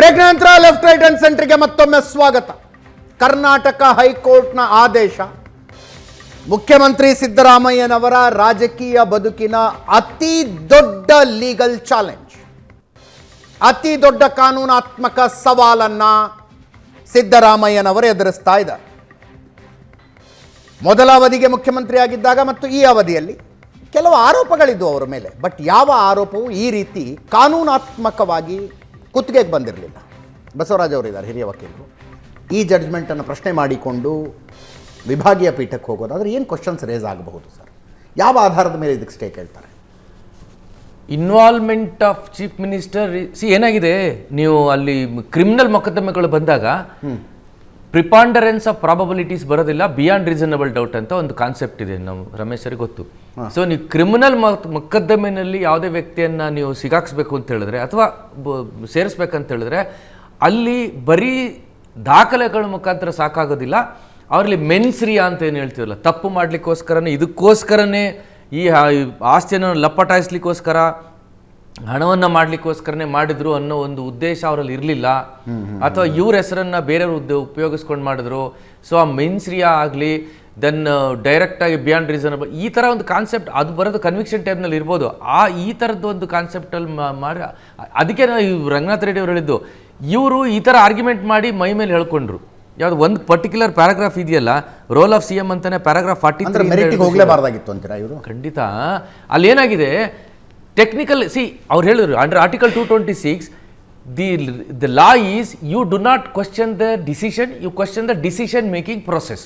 Break ನಂತರ left right and ಸೆಂಟ್ರಿಗೆ ಮತ್ತೊಮ್ಮೆ ಸ್ವಾಗತ. ಕರ್ನಾಟಕ ಹೈಕೋರ್ಟ್ನ ಆದೇಶ. ಮುಖ್ಯಮಂತ್ರಿ ಸಿದ್ದರಾಮಯ್ಯನವರ ರಾಜಕೀಯ ಬದುಕಿನ ಅತಿ ದೊಡ್ಡ ಲೀಗಲ್ ಚಾಲೆಂಜ್. ಅತಿ ದೊಡ್ಡ ಕಾನೂನಾತ್ಮಕ ಸವಾಲನ್ನ ಸಿದ್ದರಾಮಯ್ಯನವರು ಎದುರಿಸ್ತಾ ಇದ್ದಾರೆ. ಮೊದಲ ಅವಧಿಗೆ ಮುಖ್ಯಮಂತ್ರಿಯಾಗಿದ್ದಾಗ ಮತ್ತು ಈ ಅವಧಿಯಲ್ಲಿ ಕೆಲವು ಆರೋಪಗಳಿದ್ವು ಅವರ ಮೇಲೆ. ಬಟ್ ಯಾವ ಆರೋಪವು ಈ ರೀತಿ ಕಾನೂನಾತ್ಮಕವಾಗಿ ಕುತ್ತಿಗೆಗೆ ಬಂದಿರಲಿಲ್ಲ. ಬಸವರಾಜ್ ಅವರು ಇದ್ದಾರೆ ಹಿರಿಯ ವಕೀಲರು. ಈ ಜಡ್ಜ್ಮೆಂಟನ್ನು ಪ್ರಶ್ನೆ ಮಾಡಿಕೊಂಡು ವಿಭಾಗೀಯ ಪೀಠಕ್ಕೆ ಹೋಗೋದಾದ್ರೆ ಏನು ಕ್ವಶನ್ಸ್ ರೇಸ್ ಆಗಬಹುದು ಸರ್? ಯಾವ ಆಧಾರದ ಮೇಲೆ ಇದಕ್ಕೆ ಸ್ಟೇ ಕೇಳ್ತಾರೆ? Involvement of chief minister C ಏನಾಗಿದೆ? ನೀವು ಅಲ್ಲಿ ಕ್ರಿಮಿನಲ್ ಮೊಕದ್ದಮೆಗಳು ಬಂದಾಗ ಪ್ರಿಪಾಂಡರೆನ್ಸ್ ಆಫ್ ಪ್ರಾಬಬಿಲಿಟೀಸ್ ಬರೋದಿಲ್ಲ ಬಿಯಾಂಡ್ ರೀಸನಬಲ್ ಡೌಟ್ ಅಂತ ಒಂದು ಕಾನ್ಸೆಪ್ಟ್ ಇದೆ ನಮ್ಮ ರಮೇಶ್ ಸರಿಗೆ ಗೊತ್ತು. ಸೊ ನೀವು ಕ್ರಿಮಿನಲ್ ಮೊಕದ್ದಮೆನಲ್ಲಿ ಯಾವುದೇ ವ್ಯಕ್ತಿಯನ್ನ ನೀವು ಸಿಗಾಕ್ಸ್ಬೇಕು ಅಂತ ಹೇಳಿದ್ರೆ ಅಥವಾ ಸೇರಿಸ್ಬೇಕಂತ ಹೇಳಿದ್ರೆ ಅಲ್ಲಿ ಬರೀ ದಾಖಲೆಗಳ ಮುಖಾಂತರ ಸಾಕಾಗೋದಿಲ್ಲ. ಅವರಲ್ಲಿ ಮೆನ್ಸ್ರಿಯಾ ಅಂತ ಏನು ಹೇಳ್ತೀವಲ್ಲ ತಪ್ಪು ಮಾಡ್ಲಿಕ್ಕೋಸ್ಕರನೇ ಇದಕ್ಕೋಸ್ಕರನೇ ಈ ಆಸ್ತಿಯನ್ನು ಲಪ್ಪಟಾಯಿಸ್ಲಿಕ್ಕೋಸ್ಕರ ಹಣವನ್ನು ಮಾಡ್ಲಿಕ್ಕೋಸ್ಕರನೇ ಮಾಡಿದ್ರು ಅನ್ನೋ ಒಂದು ಉದ್ದೇಶ ಅವರಲ್ಲಿ ಇರಲಿಲ್ಲ. ಅಥವಾ ಇವ್ರ ಹೆಸರನ್ನ ಬೇರೆಯವ್ರ ಉದ್ದ ಉಪಯೋಗಿಸ್ಕೊಂಡು ಮಾಡಿದ್ರು. ಸೊ ಆ ಮೆನ್ಸ್ರಿಯಾ ಆಗಲಿ ದೆನ್ ಡೈರೆಕ್ಟಾಗಿ ಬಿಯಾಂಡ್ ರೀಸನಬಲ್ ಈ ಥರ ಒಂದು ಕಾನ್ಸೆಪ್ಟ್ ಅದು ಬರೋದು ಕನ್ವಿಕ್ಷನ್ ಟೈಮ್ನಲ್ಲಿ ಇರ್ಬೋದು. ಆ ಈ ಥರದ್ದು ಒಂದು ಕಾನ್ಸೆಪ್ಟಲ್ಲಿ ಮಾಡಿ ಅದಕ್ಕೆ ನಾವು ರಂಗನಾಥ್ ರೆಡ್ಡಿ ಅವರು ಹೇಳಿದ್ದು ಇವರು ಈ ಥರ ಆರ್ಗ್ಯುಮೆಂಟ್ ಮಾಡಿ ಮೈ ಮೇಲೆ ಹೇಳ್ಕೊಂಡ್ರು. ಯಾವ್ದು ಒಂದು ಪರ್ಟಿಕ್ಯುಲರ್ ಪ್ಯಾರಾಗ್ರಾಫ್ ಇದೆಯಲ್ಲ ರೋಲ್ ಆಫ್ ಸಿ ಎಂ ಅಂತಾನೆ ಪ್ಯಾರಾಗ್ರಾಫ್ ಫಾರ್ಟಿ ಹೋಗಲೇಬಾರ್ದಾಗಿತ್ತು ಅಂತೀರಾ ಇವರು? ಖಂಡಿತ. ಅಲ್ಲಿ ಏನಾಗಿದೆ ಟೆಕ್ನಿಕಲ್ ಸಿ ಅವ್ರು ಹೇಳಿದ್ರು under article two twenty six the the law is you do not question the decision you question the decision making process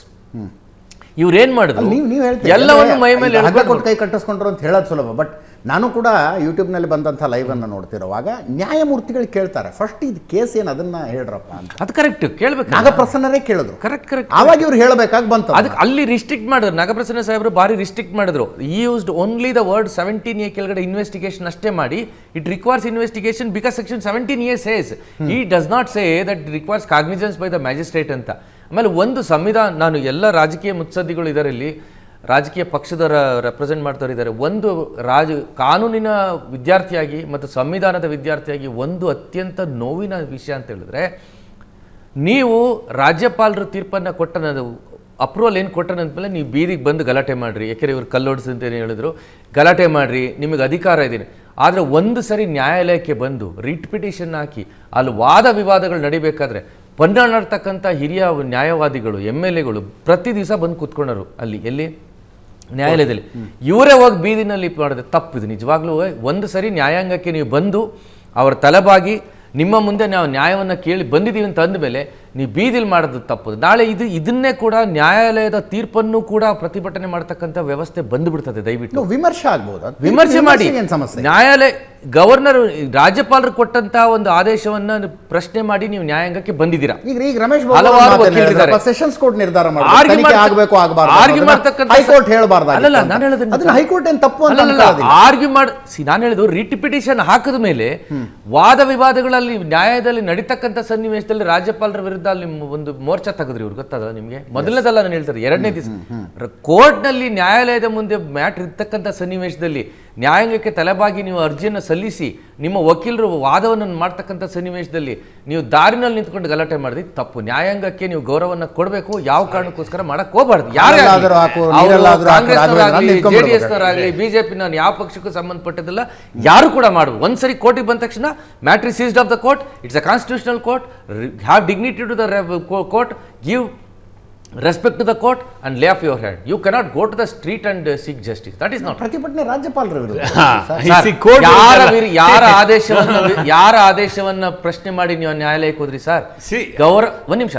ಇವ್ರು ಏನ್ ಮಾಡಿದ್ರು ನೀವು ನೀವು ಹೇಳ್ತೀರಿ. ಎಲ್ಲವನ್ನು ಮೈ ಮೇಲೆ ಹಗ್ಗ ಕೊಟ್ಟು ಕೈ ಕಟ್ಟಿಸ್ಕೊಂಡ್ರು ಅಂತ ಹೇಳೋದು ಸುಲಭ. ಬಟ್ ನಾನು ಕೂಡ ಯೂಟ್ಯೂಬ್ನಲ್ಲಿ ಬಂದಂಥ ಲೈವನ್ನು ನೋಡ್ತಿರುವಾಗ ನ್ಯಾಯಮೂರ್ತಿಗಳು ಕೇಳ್ತಾರೆ. ಫಸ್ಟ್ ಇದು ಕೇಸ್ ಏನು ಅದನ್ನ ಹೇಳ್ರಪ್ಪ ಅಂತ. ಅದು ಕರೆಕ್ಟ್ ಕೇಳಬೇಕು. ನಾಗಪ್ರಸನ್ನರೇ ಕೇಳಿದ್ರು. ಕರೆಕ್ಟ್ ಕರೆಕ್ಟ್ ಆವಾಗ ಇವ್ರು ಹೇಳಬೇಕಾಗಿ ಬಂತು ಅದಕ್ಕೆ ಅಲ್ಲಿ ರಿಸ್ಟ್ರಿಕ್ಟ್ ಮಾಡಿದ್ರು. ನಾಗಪ್ರಸನ್ನ ಸಾಹೇಬರು ಭಾರಿ ರಿಸ್ಟ್ರಿಕ್ಟ್ ಮಾಡಿದ್ರು. He used only the word seventeen A ಕೆಳಗಡೆ ಇನ್ವೆಸ್ಟಿಗೇಷನ್ ಅಷ್ಟೇ ಮಾಡಿ. It requires investigation because section seventeen A says he does not say that requires cognizance by the magistrate ಅಂತ. ಆಮೇಲೆ ಒಂದು ಸಂವಿಧಾನ, ನಾನು ಎಲ್ಲ ರಾಜಕೀಯ ಮುತ್ಸದ್ದಿಗಳು ಇದರಲ್ಲಿ, ರಾಜಕೀಯ ಪಕ್ಷದ ರೆಪ್ರೆಸೆಂಟ್ ಮಾಡ್ತಾರೆ ಇದ್ದಾರೆ ಒಂದು ರಾಜ, ಕಾನೂನಿನ ವಿದ್ಯಾರ್ಥಿಯಾಗಿ ಮತ್ತು ಸಂವಿಧಾನದ ವಿದ್ಯಾರ್ಥಿಯಾಗಿ ಒಂದು ಅತ್ಯಂತ ನೋವಿನ ವಿಷಯ ಅಂತ ಹೇಳಿದ್ರೆ, ನೀವು ರಾಜ್ಯಪಾಲರ ತೀರ್ಪನ್ನು ಕೊಟ್ಟ ಅಪ್ರೂವಲ್ ಏನು ಕೊಟ್ಟನಂದ್ಮೇಲೆ ನೀವು ಬೀದಿಗೆ ಬಂದು ಗಲಾಟೆ ಮಾಡಿರಿ. ಯಾಕೆಂದರೆ ಇವರು ಕಲ್ಲೋಡಿಸಿ ಅಂತ ಏನು ಹೇಳಿದ್ರು? ಗಲಾಟೆ ಮಾಡಿರಿ, ನಿಮಗೆ ಅಧಿಕಾರ ಇದ್ದೀನಿ. ಆದರೆ ಒಂದು ಸರಿ ನ್ಯಾಯಾಲಯಕ್ಕೆ ಬಂದು ರಿಟ್ ಪಿಟಿಷನ್ ಹಾಕಿ, ಅಲ್ಲಿ ವಾದ ವಿವಾದಗಳು ನಡಿಬೇಕಾದ್ರೆ ಪನ್ನಾಡ್ತಕ್ಕಂಥ ಹಿರಿಯ ನ್ಯಾಯವಾದಿಗಳು ಎಂ ಎಲ್ ಎಗಳು ಪ್ರತಿ ದಿವಸ ಬಂದು ಕೂತ್ಕೊಂಡರು ಅಲ್ಲಿ ಎಲ್ಲಿ? ನ್ಯಾಯಾಲಯದಲ್ಲಿ. ಇವರೇ ಹೋಗಿ ಬೀದಿನಲ್ಲಿ ಮಾಡಿದೆ ತಪ್ಪಿದೆ. ನಿಜವಾಗ್ಲೂ ಒಂದು ಸರಿ ನ್ಯಾಯಾಂಗಕ್ಕೆ ನೀವು ಬಂದು ಅವರ ತಲೆಬಾಗಿ ನಿಮ್ಮ ಮುಂದೆ ನಾವು ನ್ಯಾಯವನ್ನು ಕೇಳಿ ಬಂದಿದ್ದೀವಿ ಅಂತ ಅಂದಮೇಲೆ ನೀವು ಬೀದಿಲಿ ಮಾಡೋದು ತಪ್ಪು. ನಾಳೆ ಇದು ಇದನ್ನೇ ಕೂಡ ನ್ಯಾಯಾಲಯದ ತೀರ್ಪನ್ನು ಕೂಡ ಪ್ರತಿಭಟನೆ ಮಾಡ್ತಕ್ಕಂಥ ವ್ಯವಸ್ಥೆ ಬಂದ್ಬಿಡ್ತದೆ ದಯವಿಟ್ಟು. ವಿಮರ್ಶೆ ಆಗ್ಬೋದು? ವಿಮರ್ಶೆ ಮಾಡಿ. ಏನು ಸಮಸ್ಯೆ? ನ್ಯಾಯಾಲಯ ಗವರ್ನರ್ ರಾಜ್ಯಪಾಲರು ಕೊಟ್ಟಂತ ಒಂದು ಆದೇಶವನ್ನ ಪ್ರಶ್ನೆ ಮಾಡಿ ನೀವು ನ್ಯಾಯಾಂಗಕ್ಕೆ ಬಂದಿದ್ದೀರಾ? ಈಗ ಈಗ ರಮೇಶ್ ಹಲವಾರು. ಸೆಷನ್ಸ್ ಕೋರ್ಟ್ ನಿರ್ಧಾರ ಆಗಬೇಕು ಆಗಬಾರ್ದು ಮಾಡ್ತಕ್ಕಂಥ- ಹೈಕೋರ್ಟ್ ಹೇಳಬಾರ್ದು ಅಲ್ಲಲ್ಲ, ನಾನು ಹೇಳೋದು ಅದನ್ನ ಹೈಕೋರ್ಟ್ ಏನು ತಪ್ಪು ಅನ್ಕೊಳ್ಳೋದಿಲ್ಲ. ಆರ್ಗ್ಯೂ ಮಾಡಿ ನಾನು ಹೇಳಿದ್ದು ರಿಟ್ ಪಿಟಿಷನ್ ಹಾಕಿದ ಮೇಲೆ ವಾದ ವಿವಾದಗಳಲ್ಲಿ ನ್ಯಾಯದಲ್ಲಿ ನಡೀತಕ್ಕಂಥ ಸನ್ನಿವೇಶದಲ್ಲಿ ರಾಜ್ಯಪಾಲರ ವಿರುದ್ಧ ಅಲ್ಲಿ ಮ- ಒಂದು ಮೋರ್ಚಾ ತೆಗೆದ್ರಿ ಇವ್ರು ಗೊತ್ತದ ನಿಮಗೆ? ಮೊದಲನೇದಲ್ಲ ನಾನು ಹೇಳ್ತಾರೆ ಎರಡನೇ ದಿವಸ. ಕೋರ್ಟ್ನಲ್ಲಿ ನ್ಯಾಯಾಲಯದ ಮುಂದೆ ಮ್ಯಾಟ್ರ್ ಇರ್ತಕ್ಕಂಥ ಸನ್ನಿವೇಶದಲ್ಲಿ ನ್ಯಾಯಾಂಗಕ್ಕೆ ತಲೆಬಾಗಿ ನೀವು ಅರ್ಜಿಯನ್ನು ಸಲ್ಲಿಸಿ ನಿಮ್ಮ ವಕೀಲರು ವಾದವನ್ನು ಮಾಡ್ತಕ್ಕಂಥ ಸನ್ನಿವೇಶದಲ್ಲಿ ನೀವು ದಾರಿನಲ್ಲಿ ನಿಂತ್ಕೊಂಡು ಗಲಾಟೆ ಮಾಡಿದ್ರಿ. ತಪ್ಪು ನ್ಯಾಯಾಂಗಕ್ಕೆ ನೀವು ಗೌರವವನ್ನು ಕೊಡಬೇಕು. ಯಾವ ಕಾರಣಕ್ಕೋಸ್ಕರ ಮಾಡಕ್ಕೆ ಹೋಗಬಾರ್ದು. ಯಾರೇ ಹಾಲಲ್ಲಾದ್ರೂ ಹಾಕು, ನೀರಲ್ಲಾದ್ರೂ ಹಾಕು, ರಾಘವೇಂದ್ರ ಅಂತ ನಿಂತ್ಕೊಂಡ್ಬಿಡ್ಬೇಕು. ಜೆಡಿಎಸ್ ನವರಾಗಲಿ ಬಿಜೆಪಿ ನಾನು ಯಾವ ಪಕ್ಷಕ್ಕೂ ಸಂಬಂಧಪಟ್ಟದಿಲ್ಲ ಯಾರು ಕೂಡ ಮಾಡು ಒಂದ್ಸರಿ ಕೋರ್ಟಿಗೆ ಬಂದ ತಕ್ಷಣ matter seized of the court it's a constitutional court. Have dignity to the court. Give respect to the court and lay off your hand you cannot go to the street and seek justice that is not ಪ್ರತಿಭಟನೆ ರಾಜ್ಯಪಾಲರ ವಿರುದ್ಧ ಯಾರ ಆದೇಶವನ್ನ ಯಾರ ಆದೇಶವನ್ನ ಪ್ರಶ್ನೆ ಮಾಡಿ ನೀವು ನ್ಯಾಯಾಲಯಕ್ಕೆ ಹೋದ್ರಿ ಸರ್ See- ಗೌರವ ಒಂದ್ ನಿಮಿಷ.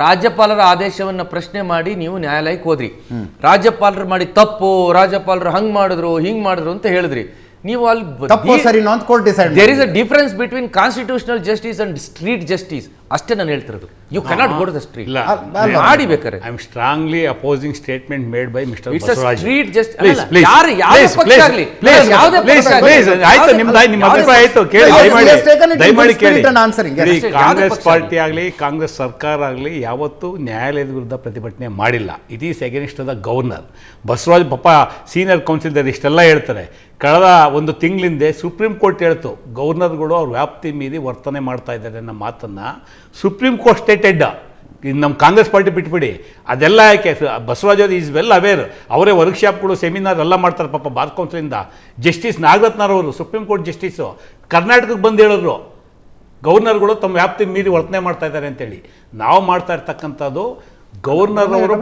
ರಾಜ್ಯಪಾಲರ ಆದೇಶವನ್ನ ಪ್ರಶ್ನೆ ಮಾಡಿ ನೀವು ನ್ಯಾಯಾಲಯಕ್ಕೆ ಹೋದ್ರಿ. ರಾಜ್ಯಪಾಲರು ಮಾಡಿ ತಪ್ಪು ರಾಜ್ಯಪಾಲರು ಹಂಗ್ ಮಾಡಿದ್ರು ಹಿಂಗ್ ಮಾಡಿದ್ರು ಅಂತ ಹೇಳಿದ್ರಿ. ನೀವು ಅಲ್ಲಿ ತಪ್ಪು ಸರಿ ಅಂತ court decide there is a difference between constitutional justice and street justice ಅಷ್ಟೇ ನಾನು ಹೇಳ್ತಿರೋದು. You cannot go to the street ಇಲ್ಲ. ಮಾಡಿ ಬೇಕಾರೆ I am strongly opposing statement made by mister street just- please ಯಾರು- ಯಾವ ಪಕ್ಷ ಆಗ್ಲಿ. ಯಾವ್ದೇ ಪ್ಲೀಸ್. ಪ್ಲೀಸ್ ಆಯ್ತು ನಿಮ್ದು ನಿಮ್ಮ ಅಭಿಪ್ರಾಯ ಆಯ್ತು ಕೇಳಿ ದಯಮಾಡಿ ಕೇಳಿ. ಕಾಂಗ್ರೆಸ್ ಪಾರ್ಟಿ ಆಗಲಿ? ಕಾಂಗ್ರೆಸ್ ಸರ್ಕಾರ ಆಗಲಿ ಯಾವತ್ತೂ ನ್ಯಾಯಾಲಯದ ವಿರುದ್ಧ ಪ್ರತಿಭಟನೆ ಮಾಡಿಲ್ಲ. It is against the governor Basavaraj papa senior counsellor ಇಷ್ಟೆಲ್ಲ ಹೇಳ್ತಾರೆ. ಕಳೆದ ಒಂದು ತಿಂಗಳಿಂದೆ ಸುಪ್ರೀಂ ಕೋರ್ಟ್ ಹೇಳ್ತು ಗವರ್ನರ್ಗಳು ಅವ್ರ ವ್ಯಾಪ್ತಿ ಮೀರಿ ವರ್ತನೆ ಮಾಡ್ತಾ ಇದ್ದಾರೆ ಅನ್ನೋ ಮಾತನ್ನು ಸುಪ್ರೀಂ ಕೋರ್ಟ್ ಸ್ಟೇಟೆಡ್ ಇನ್ನು ನಮ್ಮ ಕಾಂಗ್ರೆಸ್ ಪಾರ್ಟಿ ಬಿಟ್ಬಿಡಿ. ಅದೆಲ್ಲ ಯಾಕೆ? ಬಸವರಾಜ್ ಈಸ್ ವೆಲ್ ಅವೇರ್ ಅವರೇ ವರ್ಕ್ಶಾಪ್ಗಳು ಸೆಮಿನಾರ್ ಎಲ್ಲ ಮಾಡ್ತಾರೆ ಪಾಪ ಬಾರ್ ಕೌನ್ಸಿಲಿಂದ ಜಸ್ಟಿಸ್ ನಾಗರತ್ನರವರು ಸುಪ್ರೀಂ ಕೋರ್ಟ್ ಜಸ್ಟಿಸು ಕರ್ನಾಟಕಕ್ಕೆ ಬಂದು ಹೇಳಿದ್ರು ಗವರ್ನರ್ಗಳು ತಮ್ಮ ವ್ಯಾಪ್ತಿ ಮೀರಿ ವರ್ತನೆ ಮಾಡ್ತಾ ಇದ್ದಾರೆ ಅಂತೇಳಿ. ನಾವು ಮಾಡ್ತಾ ಇರ್ತಕ್ಕಂಥದ್ದು ಗವರ್ನರ್ ಅವರು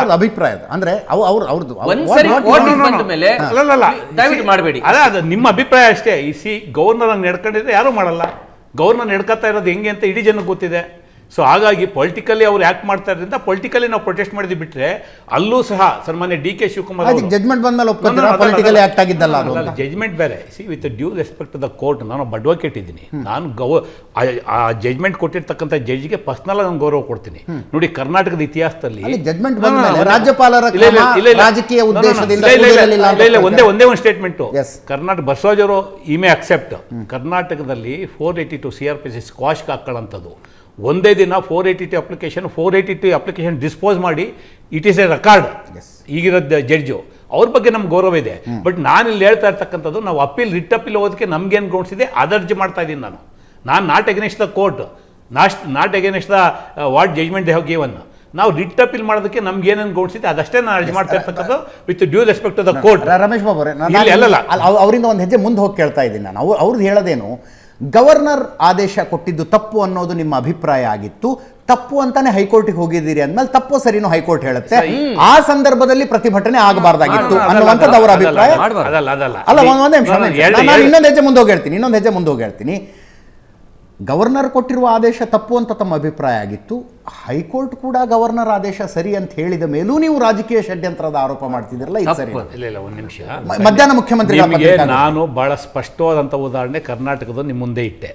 ಅವ್ರ ಅಭಿಪ್ರಾಯ ಅಂದ್ರೆ ಅವ್ರ ದಯವಿಟ್ಟು ಮಾಡಬೇಡಿ. ಅಲ್ಲ ಅದು ನಿಮ್ಮ ಅಭಿಪ್ರಾಯ ಅಷ್ಟೇ. ಈ ಸಿ ಗವರ್ನರ್ ಹಂಗೆ ನಡ್ಕೊಂಡಿದ್ರೆ ಯಾರು ಮಾಡಲ್ಲ. ಗವರ್ನರ್ ನಡ್ಕೊತಾ ಇರೋದು ಹೆಂಗೆ ಅಂತ ಇಡೀ ಜನಕ್ಕೆ ಗೊತ್ತಿದೆ. ಸೊ ಹಾಗಾಗಿ ಪೊಲಿಟಿಕಲಿ ಅವ್ರು ಆಕ್ಟ್ ಮಾಡ್ತಾ ಇದ್ರಿಂದ ಪೊಲಿಟಿಕಲಿ ನಾವು ಪ್ರೊಟೆಸ್ಟ್ ಮಾಡಿದ್ವಿ ಬಿಟ್ರೆ ಅಲ್ಲೂ ಸಹ ಸನ್ಮಾನ್ಯ ಡಿ ಕೆ ಶಿವಕುಮಾರ್ ಜಜ್ಮೆಂಟ್ ಬಂದ್ಮೇಲೆ ಆಕ್ಟ್ ಆಗಿದ್ದಲ್ಲ ಜಜ್ಮೆಂಟ್ ಬೇರೆ. See with due respect the court ನಾನು ಅಡ್ವೊಕೇಟ್ ಇದ್ದೀನಿ. ನಾನು ಗೌ ಆ- ಜಜ್ಮೆಂಟ್ ಕೊಟ್ಟಿರ್ತಕ್ಕಂಥ ಜಡ್ಜ್ಗೆ ಪರ್ಸ್ನಲ್ ನಾನು ಗೌರವ ಕೊಡ್ತೀನಿ. ನೋಡಿ ಕರ್ನಾಟಕದ ಇತಿಹಾಸದಲ್ಲಿ ಜಜ್ಮೆಂಟ್ ರಾಜ್ಯಪಾಲರ. ರಾಜಕೀಯ. ಉದ್ದೇಶದಿಂದ ಒಂದೇ ಒಂದೇ ಒಂದು ಸ್ಟೇಟ್ಮೆಂಟು ಕರ್ನಾಟಕ ಬಸವರಾಜ್ ಅವರು ಇಮೆ ಅಕ್ಸೆಪ್ಟ್ ಕರ್ನಾಟಕದಲ್ಲಿ four eighty two C R P C squash ಹಾಕೊಳ್ಳೋಂಥದ್ದು ಒಂದೇ ದಿನ four eighty two application four eighty two application dispose ಮಾಡಿ ಇಟ್ ಈಸ್ ಎ ರೆಕಾರ್ಡ್ ಈಗಿರೋದು ಜಡ್ಜು ಅವ್ರ ಬಗ್ಗೆ ನಮ್ಗೆ ಗೌರವ ಇದೆ. ಬಟ್ ನಾನು ಇಲ್ಲಿ ಹೇಳ್ತಾ ಇರ್ತಕ್ಕಂಥದ್ದು ನಾವು ಅಪೀಲ್ ರಿಟ್ ಅಪೀಲ್ ಹೋಗೋದಕ್ಕೆ ನಮ್ಗೇನು ಗ್ರೌಂಡ್ಸ್ ಇದೆ ಅದರ್ಜಿ ಮಾಡ್ತಾ ಇದ್ದೀನಿ ನಾನು. ನಾನು not against the court not not against the ward judgement they have given ನಾವು ರಿಟ್ ಅಪೀಲ್ ಮಾಡೋದಕ್ಕೆ ನಮ್ಗೆ ಏನೇನು ಗ್ರೌಂಡ್ಸ್ ಇದೆ ಅದಷ್ಟೇ ನಾನು ಅರ್ಜಿ ಮಾಡ್ತಾ ಇರ್ತಕ್ಕಂಥದ್ದು with due respect to the court Ramesh Babu ನಾನು- ಇಲ್ಲಿ ಅಲ್ಲಲ್ಲ. ಅವರಿಂದ ಒಂದು ಹೆಜ್ಜೆ ಮುಂದೆ ಹೋಗಿ ಕೇಳ್ತಾ ಇದ್ದೀನಿ ನಾನು. ಅವ್ರು ಅವ್ರದ್ದು ಹೇಳೋದೇನು ಗವರ್ನರ್ ಆದೇಶ ಕೊಟ್ಟಿದ್ದು ತಪ್ಪು ಅನ್ನೋದು ನಿಮ್ಮ ಅಭಿಪ್ರಾಯ ಆಗಿತ್ತು. ತಪ್ಪು ಅಂತಾನೆ ಹೈಕೋರ್ಟ್ಗೆ ಹೋಗಿದ್ದೀರಿ ಅಂದ್ಮೇಲೆ ತಪ್ಪು ಸರಿನೂ ಹೈಕೋರ್ಟ್ ಹೇಳುತ್ತೆ. ಆ ಸಂದರ್ಭದಲ್ಲಿ ಪ್ರತಿಭಟನೆ ಆಗಬಾರ್ದಾಗಿತ್ತು ಅನ್ನುವಂಥದ್ದು ಅವರ ಅಭಿಪ್ರಾಯ. ಅಲ್ಲ ಒಂದ್- ನಿಮಿಷ ನಾನು ಇನ್ನೊಂದು ಹೆಜ್ಜೆ ಮುಂದೆ ಹೋಗಿ ಹೇಳ್ತೀನಿ ಇನ್ನೊಂದು ಹೆಜ್ಜೆ ಮುಂದೆ ಹೋಗಿ ಹೇಳ್ತೀನಿ. ಗವರ್ನರ್ ಕೊಟ್ಟಿರುವ ಆದೇಶ ತಪ್ಪು ಅಂತ ತಮ್ಮ ಅಭಿಪ್ರಾಯ ಆಗಿತ್ತು. ಹೈಕೋರ್ಟ್ ಕೂಡ ಗವರ್ನರ್ ಆದೇಶ ಸರಿ ಅಂತ ಹೇಳಿದ ಮೇಲೂ ನೀವು ರಾಜಕೀಯ ಷಡ್ಯಂತ್ರದ ಆರೋಪ ಮಾಡ್ತಿದ್ದೀರಲ್ಲ ಇದು ಸರಿ. ಇಲ್ಲ ಇಲ್ಲ ಒಂದು ನಿಮಿಷ. ಮಧ್ಯಾಹ್ನ ಮುಖ್ಯಮಂತ್ರಿ ನಾನು ಬಹಳ ಸ್ಪಷ್ಟವಾದಂಥ ಉದಾಹರಣೆ ಕರ್ನಾಟಕದ ನಿಮ್ಮ ಮುಂದೆ ಇಟ್ಟೆ.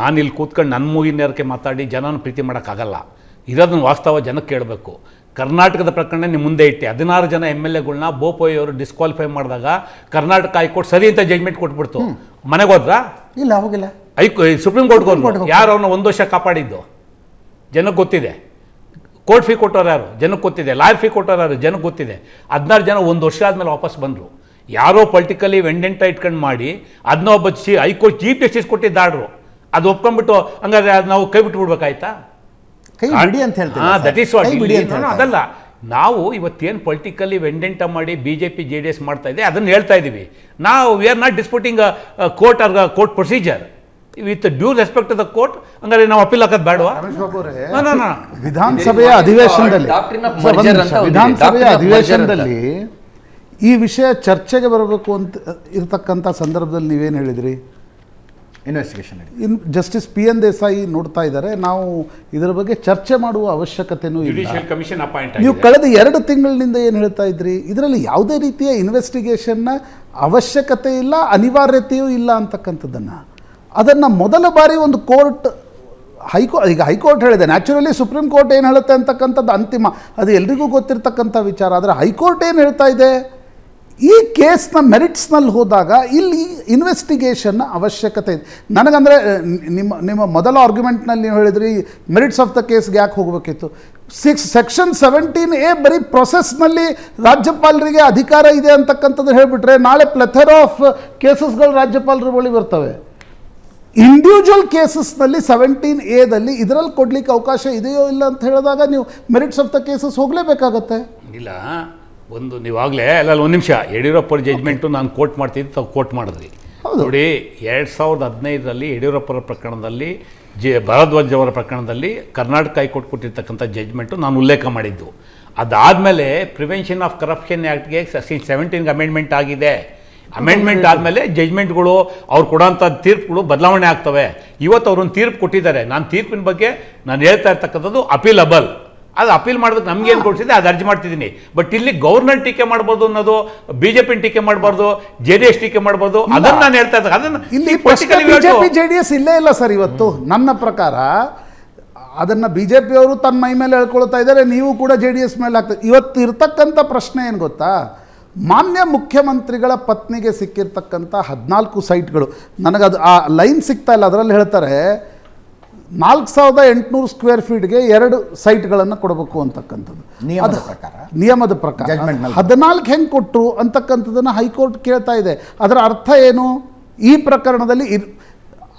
ನಾನು ಇಲ್ಲಿ ಕೂತ್ಕೊಂಡು ನನ್ನ ಮೂಗಿನೇರಕ್ಕೆ ಮಾತಾಡಿ ಜನನ ಪ್ರೀತಿ ಮಾಡೋಕ್ಕಾಗಲ್ಲ. ಇರೋದನ್ನ ವಾಸ್ತವ ಜನಕ್ಕೆ ಕೇಳಬೇಕು. ಕರ್ನಾಟಕದ ಪ್ರಕರಣ ನಿಮ್ಮ ಮುಂದೆ ಇಟ್ಟೆ. ಹದಿನಾರು ಜನ ಎಂ ಎಲ್ ಎಗಳನ್ನ ಬೋಪೋಯ್ ಅವರು ಡಿಸ್ಕ್ವಾಲಿಫೈ ಮಾಡಿದಾಗ ಕರ್ನಾಟಕ ಹೈಕೋರ್ಟ್ ಸರಿ ಅಂತ ಜಜ್ಮೆಂಟ್ ಕೊಟ್ಬಿಡ್ತು. ಮನೆಗೆ ಹೋದ್ರಾ? ಇಲ್ಲ ಹೋಗಿಲ್ಲ. ಹೈಕೋ ಸುಪ್ರೀಂ ಕೋರ್ಟ್ಗೆ ಯಾರು ಅವನ ಒಂದು ವರ್ಷ ಕಾಪಾಡಿದ್ದು? ಜನಕ್ಕೆ ಗೊತ್ತಿದೆ. ಕೋರ್ಟ್ ಫೀ ಕೊಟ್ಟವ್ರು ಯಾರು? ಜನಕ್ಕೆ ಗೊತ್ತಿದೆ. ಲಾಯರ್ ಫೀ ಕೊಟ್ಟವ್ರು ಯಾರು? ಜನಕ್ಕೆ ಗೊತ್ತಿದೆ. ಹದಿನಾರು ಜನ ಒಂದು ವರ್ಷ ಆದಮೇಲೆ ವಾಪಸ್ ಬಂದರು. ಯಾರೋ ಪೊಲಿಟಿಕಲಿ ವೆಂಡೆಂಟ ಇಟ್ಕೊಂಡು ಮಾಡಿ ಅದನ್ನ ಒಬ್ಬ ಚಿ ಹೈಕೋರ್ಟ್ ಚೀಫ್ ಜಸ್ಟಿಸ್ ಕೊಟ್ಟಿದ್ದಾಡ್ರು ಅದು ಒಪ್ಕೊಂಡ್ಬಿಟ್ಟು ಹಂಗಾದ್ರೆ ಅದು ನಾವು ಕೈ ಬಿಟ್ಟು ಬಿಡ್ಬೇಕಾಯ್ತಾ? ಅಂತ. ಅದಲ್ಲ. ನಾವು ಇವತ್ತೇನು ಪೊಲಿಟಿಕಲಿ ವೆಂಡೆಂಟ ಮಾಡಿ B J P J D S ಮಾಡ್ತಾ ಇದೆ ಅದನ್ನು ಹೇಳ್ತಾ ಇದ್ದೀವಿ ನಾವು we are not disputing court or court procedure with due respect the court ಹಂಗಾರೆ ನಾವು ಅಪೀಲ್ ಹಾಕೋದು ಬೇಡವಾ. ವಿಧಾನಸಭೆಯ ಅಧಿವೇಶನದಲ್ಲಿ. ವಿಧಾನಸಭೆಯ. ಅಧಿವೇಶನದಲ್ಲಿ ಈ ವಿಷಯ ಚರ್ಚೆಗೆ ಬರಬೇಕು ಅಂತ ಇರತಕ್ಕಂಥ ಸಂದರ್ಭದಲ್ಲಿ ನೀವೇನು ಹೇಳಿದ್ರಿ? Investigation in justice P N Desai ನೋಡ್ತಾ ಇದ್ದಾರೆ. ನಾವು ಇದರ ಬಗ್ಗೆ ಚರ್ಚೆ ಮಾಡುವ ಅವಶ್ಯಕತೆನೂ ಇಲ್ಲ. ಜುಡಿಷಿಯಲ್ ಕಮಿಷನ್ ಅಪಾಯಿಂಟ್ ನೀವು ಕಳೆದ ಎರಡು ತಿಂಗಳಿನಿಂದ ಏನು ಹೇಳ್ತಾ ಇದ್ರಿ? ಇದರಲ್ಲಿ ಯಾವುದೇ ರೀತಿಯ ಇನ್ವೆಸ್ಟಿಗೇಷನ್ನ ಅವಶ್ಯಕತೆ ಇಲ್ಲ ಅನಿವಾರ್ಯತೆಯೂ ಇಲ್ಲ ಅಂತಕ್ಕಂಥದ್ದನ್ನು. ಅದನ್ನು ಮೊದಲ ಬಾರಿ ಒಂದು ಕೋರ್ಟ್, ಹೈಕೋ, ಈಗ ಹೈಕೋರ್ಟ್ ಹೇಳಿದೆ. ನ್ಯಾಚುರಲಿ ಸುಪ್ರೀಂ ಕೋರ್ಟ್ ಏನು ಹೇಳುತ್ತೆ ಅಂತಕ್ಕಂಥದ್ದು ಅಂತಿಮ, ಅದು ಎಲ್ರಿಗೂ ಗೊತ್ತಿರ್ತಕ್ಕಂಥ ವಿಚಾರ. ಆದರೆ ಹೈಕೋರ್ಟ್ ಏನು ಹೇಳ್ತಾ ಇದೆ? ಈ ಕೇಸ್ನ ಮೆರಿಟ್ಸ್ನಲ್ಲಿ ಹೋದಾಗ ಇಲ್ಲಿ ಇನ್ವೆಸ್ಟಿಗೇಷನ್ನ ಅವಶ್ಯಕತೆ ಇದೆ. ನನಗಂದರೆ ನಿಮ್ಮ ನಿಮ್ಮ ಮೊದಲ ಆರ್ಗ್ಯುಮೆಂಟ್ನಲ್ಲಿ ನೀವು ಹೇಳಿದ್ರಿ, ಮೆರಿಟ್ಸ್ ಆಫ್ ದ ಕೇಸ್ಗೆ ಯಾಕೆ ಹೋಗಬೇಕಿತ್ತು? ಸಿಕ್ಸ್ ಸೆಕ್ಷನ್ ಸೆವೆಂಟೀನ್ ಎ ಬರೀ ಪ್ರೊಸೆಸ್ನಲ್ಲಿ ರಾಜ್ಯಪಾಲರಿಗೆ ಅಧಿಕಾರ ಇದೆ ಅಂತಕ್ಕಂಥದ್ದು ಹೇಳಿಬಿಟ್ರೆ ನಾಳೆ ಪ್ಲೆಥರ್ ಆಫ್ ಕೇಸಸ್ಗಳು ರಾಜ್ಯಪಾಲರ ಬಳಿ ಬರ್ತವೆ. ಇಂಡಿವಿಜುವಲ್ ಕೇಸಸ್ನಲ್ಲಿ ಸೆವೆಂಟೀನ್ ಎದಲ್ಲಿ ಇದರಲ್ಲಿ ಕೊಡ್ಲಿಕ್ಕೆ ಅವಕಾಶ ಇದೆಯೋ ಇಲ್ಲ ಅಂತ ಹೇಳಿದಾಗ ನೀವು ಮೆರಿಟ್ಸ್ ಆಫ್ ದ ಕೇಸಸ್ ಹೋಗಲೇಬೇಕಾಗತ್ತೆ. ಇಲ್ಲ ಒಂದು ನೀವಾಗಲೇ ಅಲ್ಲ ಒಂದು ನಿಮಿಷ. ಯಡಿಯೂರಪ್ಪರ ಜಜ್ಮೆಂಟು ನಾನು ಕೋರ್ಟ್ ಮಾಡ್ತಿದ್ದು ತಾವು ಕೋರ್ಟ್ ಮಾಡಿದ್ರಿ. ಹೌದು. ನೋಡಿ ಎರಡು ಸಾವಿರದ ಹದಿನೈದರಲ್ಲಿ ಯಡಿಯೂರಪ್ಪರ ಪ್ರಕರಣದಲ್ಲಿ ಜೆ ಭರದ್ವಾಜ್ ಅವರ ಪ್ರಕರಣದಲ್ಲಿ ಕರ್ನಾಟಕ ಹೈಕೋರ್ಟ್ ಕೊಟ್ಟಿರ್ತಕ್ಕಂಥ ಜಜ್ಮೆಂಟು ನಾನು ಉಲ್ಲೇಖ ಮಾಡಿದ್ದು. ಅದಾದಮೇಲೆ ಪ್ರಿವೆನ್ಷನ್ ಆಫ್ ಕರಪ್ಷನ್ ಆ್ಯಕ್ಟ್ಗೆ ಸೆಕ್ಷನ್ ಸೆವೆಂಟೀನ್ಗೆ ಅಮೆಂಡ್ಮೆಂಟ್ ಆಗಿದೆ. ಅಮೆಂಡ್ಮೆಂಟ್ ಆದಮೇಲೆ ಜಜ್ಮೆಂಟ್ಗಳು ಅವ್ರು ಕೊಡೋಂಥ ತೀರ್ಪುಗಳು ಬದಲಾವಣೆ ಆಗ್ತವೆ. ಇವತ್ತು ಅವ್ರೊಂದು ತೀರ್ಪು ಕೊಟ್ಟಿದ್ದಾರೆ. ನಾನು ತೀರ್ಪಿನ ಬಗ್ಗೆ ನಾನು ಹೇಳ್ತಾ ಇರ್ತಕ್ಕಂಥದ್ದು ಅಪೀಲಬಲ್ ಅದು ಅಪೀಲ್ ಮಾಡೋದಕ್ಕೆ ನಮ್ಗೆ ಏನು ಕೊಡ್ಸಿದೆ ಅದು ಅರ್ಜಿ ಮಾಡ್ತಿದ್ದೀನಿ. ಬಟ್ ಇಲ್ಲಿ ಗೌರ್ಮೆಂಟ್ ಟೀಕೆ ಮಾಡ್ಬೋದು ಅನ್ನೋದು ಬಿ ಬಿಜೆಪಿ ಟೀಕೆ ಮಾಡಬಾರ್ದು ಜೆ ಡಿ ಎಸ್ ಟೀಕೆ ಮಾಡ್ಬೋದು ಅದನ್ನ ನಾನು ಹೇಳ್ತಾ ಇದ್ದೆ. ಅದನ್ನು ಇಲ್ಲಿ ಜೆ ಡಿ ಎಸ್ ಇಲ್ಲೇ ಇಲ್ಲ ಸರ್ ಇವತ್ತು. ನನ್ನ ಪ್ರಕಾರ ಅದನ್ನ ಜೆ ಪಿಯವರು ತನ್ನ ಮೈ ಮೇಲೆ ಹೇಳ್ಕೊಳ್ತಾ ಇದ್ದಾರೆ. ನೀವು ಕೂಡ ಜೆ ಡಿ ಎಸ್ ಮೇಲೆ ಆಗ್ತದೆ ಇವತ್ತು ಇರ್ತಕ್ಕಂಥ ಪ್ರಶ್ನೆ ಏನು ಗೊತ್ತಾ? ಮಾನ್ಯ ಮುಖ್ಯಮಂತ್ರಿಗಳ ಪತ್ನಿಗೆ ಸಿಕ್ಕಿರ್ತಕ್ಕಂಥ ಹದಿನಾಲ್ಕು ಸೈಟ್ಗಳು. ನನಗದು ಆ ಲೈನ್ ಸಿಗ್ತಾ ಇಲ್ಲ ಅದರಲ್ಲಿ ಹೇಳ್ತಾರೆ ನಾಲ್ಕು ಸಾವಿರದ ಎಂಟುನೂರು ಸ್ಕ್ವೇರ್ ಫೀಟ್ಗೆ ಎರಡು ಸೈಟ್ಗಳನ್ನು ಕೊಡಬೇಕು ಅಂತಕ್ಕಂಥದ್ದು. ನಿಯಮದ ಪ್ರಕಾರ. ನಿಯಮದ ಪ್ರಕಾರ. ಹದಿನಾಲ್ಕು ಹೆಂಗೆ ಕೊಟ್ಟರು ಅಂತಕ್ಕಂಥದ್ದನ್ನು ಹೈಕೋರ್ಟ್ ಕೇಳ್ತಾ ಇದೆ. ಅದರ ಅರ್ಥ ಏನು? ಈ ಪ್ರಕರಣದಲ್ಲಿ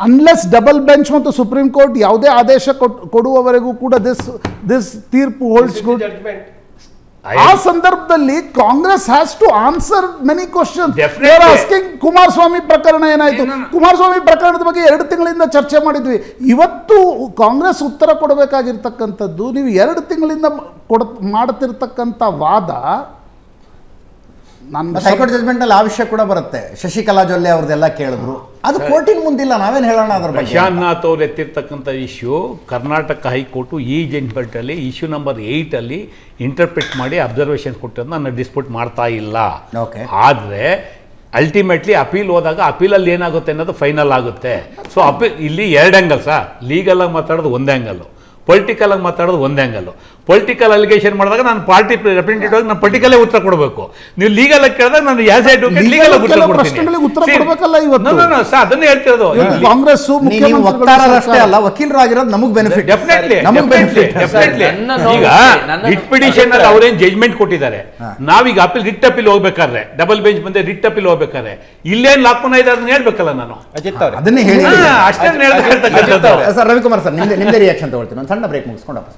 ಅನ್ಲೆಸ್ ಡಬಲ್ ಬೆಂಚ್ ಮತ್ತು ಸುಪ್ರೀಂ ಕೋರ್ಟ್ ಯಾವುದೇ ಆದೇಶ ಕೊಡುವವರೆಗೂ ಕೂಡ ದಿಸ್ ದಿಸ್ ತೀರ್ಪು ಹೋಲ್ಡ್ಸ್ ಗುಡ್ ಆ ಸಂದರ್ಭದಲ್ಲಿ Congress has to answer many question. Asking Kumaraswamy ಪ್ರಕರಣ ಏನಾಯ್ತು? ಕುಮಾರಸ್ವಾಮಿ ಪ್ರಕರಣದ ಬಗ್ಗೆ ಎರಡು ತಿಂಗಳಿಂದ ಚರ್ಚೆ ಮಾಡಿದ್ವಿ. ಇವತ್ತು ಕಾಂಗ್ರೆಸ್ ಉತ್ತರ ಕೊಡಬೇಕಾಗಿರ್ತಕ್ಕಂಥದ್ದು ನೀವು ಎರಡು ತಿಂಗಳಿಂದ ಕೊಡ ಮಾಡ್ತಿರ್ತಕ್ಕಂಥ ವಾದ ನನ್ನ ಹೈಕೋರ್ಟ್ ಜಜ್ಮೆಂಟ್ ಅಲ್ಲಿ ಆ ವಿಷಯ ಕೂಡ ಬರುತ್ತೆ. ಶಶಿಕಲಾ ಜೊಲ್ಲೆ ಅವ್ರದ್ದೆಲ್ಲ ಕೇಳಿದ್ರು. ಅದು ಕೋರ್ಟಿನ ಮುಂದಿಲ್ಲ ನಾವೇನು ಹೇಳೋಣ ಅದ್ರ ಬಗ್ಗೆ? ಅವ್ರು ಎತ್ತಿರ್ತಕ್ಕಂಥ ಇಶ್ಯೂ ಕರ್ನಾಟಕ ಹೈಕೋರ್ಟು ಈ ಜಡ್ಜ್ಮೆಂಟಲ್ಲಿ ಇಶ್ಯೂ ನಂಬರ್ ಏಯ್ಟಲ್ಲಿ ಇಂಟರ್ಪ್ರಿಟ್ ಮಾಡಿ ಅಬ್ಸರ್ವೇಷನ್ ಕೊಟ್ಟದ್ದು ನಾನು ಡಿಸ್ಪ್ಯೂಟ್ ಮಾಡ್ತಾ ಇಲ್ಲ. ಓಕೆ ಆದರೆ ಅಲ್ಟಿಮೇಟ್ಲಿ ಅಪೀಲ್ ಹೋದಾಗ ಅಪೀಲಲ್ಲಿ ಏನಾಗುತ್ತೆ ಅನ್ನೋದು ಫೈನಲ್ ಆಗುತ್ತೆ. ಸೊ ಅಪೀಲ್ ಇಲ್ಲಿ ಎರಡು ಆ್ಯಂಗಲ್ ಸರ್. ಲೀಗಲಾಗಿ ಮಾತಾಡೋದು ಒಂದೇ ಆ್ಯಂಗಲ್ಲು ಪೊಲಿಟಿಕಲ್ ಆಗಿ ಮಾತಾಡೋದು ಒಂದೇ ಆ್ಯಂಗಲ್ ಪೊಲಿಟಿಕಲ್ ಅಲಿಗೇಷನ್ ಮಾಡಿದಾಗ ನಾನು ಪಾರ್ಟಿ ರೆಪ್ರೆಸೆಂಟೇಟಿವ್ ಆಗಿ ನಾನು ಪರ್ಟಿಕಲೇ ಉತ್ತರ ಕೊಡಬೇಕು. ನೀವು ಲೀಗಲ್ ಆಗಿ ಕೇಳಿದಾಗ ನಾನು ಯಾಸ್ ಅಡ್ವೊಕೇಟ್ ಲೀಗಲ್ ಉತ್ತರ ಕೊಡ್ತೀನಿ. ಪ್ರಶ್ನೆಗಳಿಗೆ ಉತ್ತರ ಕೊಡಬೇಕಲ್ಲ ಕೊಡ್ಬೇಕಲ್ಲ ಇವತ್ತು. ನೋ ನೋ ಸರ್ ಅದನ್ನೇ ಹೇಳ್ತಿರೋದು. ಕಾಂಗ್ರೆಸ್ ಮುಖ್ಯಮಂತ್ರಿ ನೀವು ವಕ್ತಾರರಷ್ಟೇ ಅಲ್ಲ ವಕೀಲರಾಗಿರೋದು ನಮಗೆ ಬೆನಿಫಿಟ್ ಡೆಫಿನೆಟ್ಲಿ ನಮಗೆ ಬೆನಿಫಿಟ್ ಡೆಫಿನೆಟ್ಲಿ ಈಗ ರಿಟ್ ಪಿಟಿಷನ್ ಅಲ್ಲಿ ಅವ್ರೇನ್ ಜಜ್ಮೆಂಟ್ ಕೊಟ್ಟಿದ್ದಾರೆ. ನಾವೀಗ ಅಪೀಲ್ ರಿಟ್ ಅಪೀಲ್ ಹೋಗ್ಬೇಕಾದ್ರೆ ಡಬಲ್ ಬೆಂಚ್ ಬಂದೆ ರಿಟ್ ಅಪೀಲ್ ಹೋಗ್ಬೇಕಾದ್ರೆ ಇಲ್ಲೇನ್ ಲಾಕ್ಮನ್ ಇದೆ ಅದನ್ನ ಹೇಳ್ಬೇಕಲ್ಲ ನಾನು. ಅಜಿತ್ ಅವ್ರೆ. ಅದನ್ನೇ ಹೇಳಿ ಅಷ್ಟೇ ಹೇಳ್ತಕ್ಕಂಥದ್ದು ಸರ್ ರವಿಕುಮಾರ್ ಸರ್ ನಿಮ್ದೆ ನಿಮ್ದೇ ರಿಯಾಕ್ಷನ್ ತಗೊಳ್ತೀನಿ. ಒಂದು ಸಣ್ಣ ಬ್ರೇಕ್ ಮುಗಿಸ್ಕೊಂಡು ವಾಪಸ್